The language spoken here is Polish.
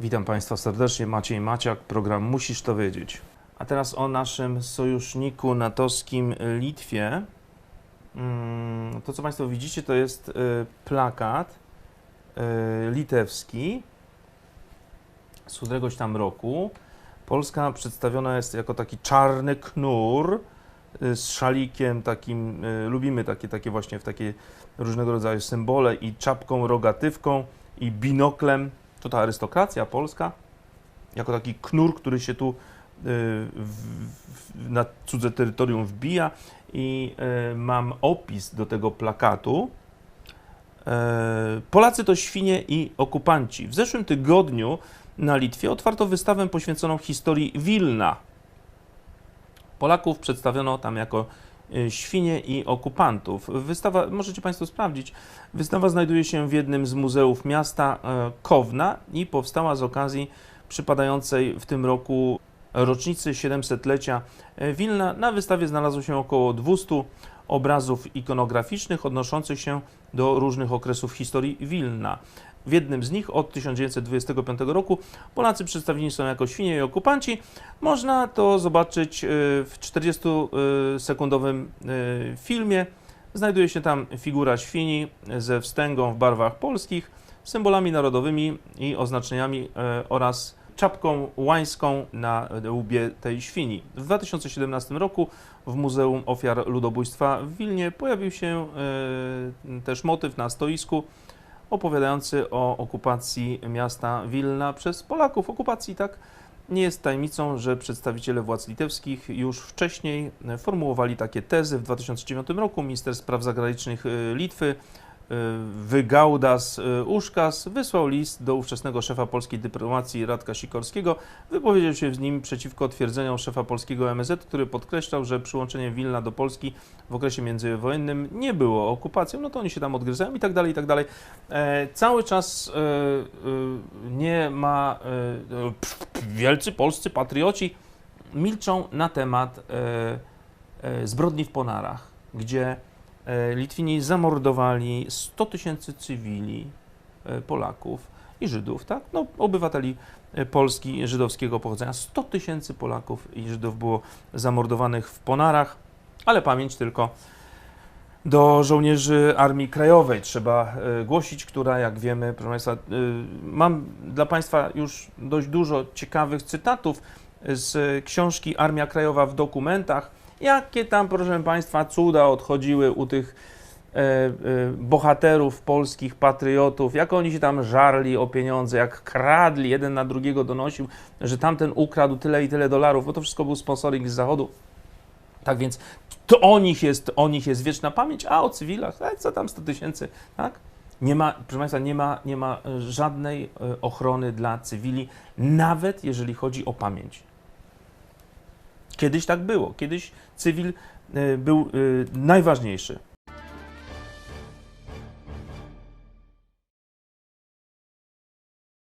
Witam Państwa serdecznie, Maciej Maciak, program Musisz to wiedzieć. A teraz o naszym sojuszniku natowskim Litwie. Mm, To, co Państwo widzicie, to jest y, plakat y, litewski z któregoś tam roku. Polska przedstawiona jest jako taki czarny knur y, z szalikiem takim, lubimy takie, takie właśnie w takie różnego rodzaju symbole i czapką rogatywką i binoklem. To ta arystokracja polska, jako taki knur, który się tu y, na cudze terytorium wbija i y, mam opis do tego plakatu. E, Polacy to świnie i okupanci. W zeszłym tygodniu na Litwie otwarto wystawę poświęconą historii Wilna. Polaków przedstawiono tam jako świnie i okupantów. Wystawa, możecie Państwo sprawdzić, wystawa znajduje się w jednym z muzeów miasta e, Kowna i powstała z okazji przypadającej w tym roku rocznicy 700-lecia e, Wilna. Na wystawie znalazło się około 200 obrazów ikonograficznych odnoszących się do różnych okresów historii Wilna. W jednym z nich od 1925 roku Polacy przedstawieni są jako świnie i okupanci. Można to zobaczyć y, w 40-sekundowym y, filmie. Znajduje się tam figura świni ze wstęgą w barwach polskich, symbolami narodowymi i oznaczeniami e, oraz czapką łańską na łbie tej świni. W 2017 roku w Muzeum Ofiar Ludobójstwa w Wilnie pojawił się e, też motyw na stoisku opowiadający o okupacji miasta Wilna przez Polaków. Okupacji tak nie jest tajemnicą, że przedstawiciele władz litewskich już wcześniej formułowali takie tezy. W 2009 roku minister spraw zagranicznych y, Litwy Wygaudas y, Uszkas wysłał list do ówczesnego szefa polskiej dyplomacji Radka Sikorskiego. Wypowiedział się z nim przeciwko twierdzeniom szefa polskiego MSZ, który podkreślał, że przyłączenie Wilna do Polski w okresie międzywojennym nie było okupacją, no to oni się tam odgryzają i tak dalej, i tak dalej. E, cały czas e, e, nie ma e, pff, wielcy polscy patrioci milczą na temat e, e, zbrodni w Ponarach, gdzie e, Litwini zamordowali 100 tysięcy cywili, e, Polaków i Żydów, tak? No, obywateli e, Polski żydowskiego pochodzenia. 100 tysięcy Polaków i Żydów było zamordowanych w Ponarach, ale pamięć tylko do żołnierzy Armii Krajowej trzeba e, głosić, która, jak wiemy, proszę Państwa, e, mam dla Państwa już dość dużo ciekawych cytatów z książki Armia Krajowa w dokumentach. Jakie tam, proszę Państwa, cuda odchodziły u tych e, e, bohaterów polskich, patriotów, jak oni się tam żarli o pieniądze, jak kradli, jeden na drugiego donosił, że tamten ukradł tyle i tyle dolarów, bo to wszystko był sponsoring z zachodu. Tak więc to o nich jest, o nich jest wieczna pamięć, a o cywilach, e, co tam 100 tysięcy, tak? Nie ma, proszę Państwa, nie ma, nie ma e, żadnej e, ochrony dla cywili, nawet jeżeli chodzi o pamięć. Kiedyś tak było. Kiedyś cywil e, był e, najważniejszy.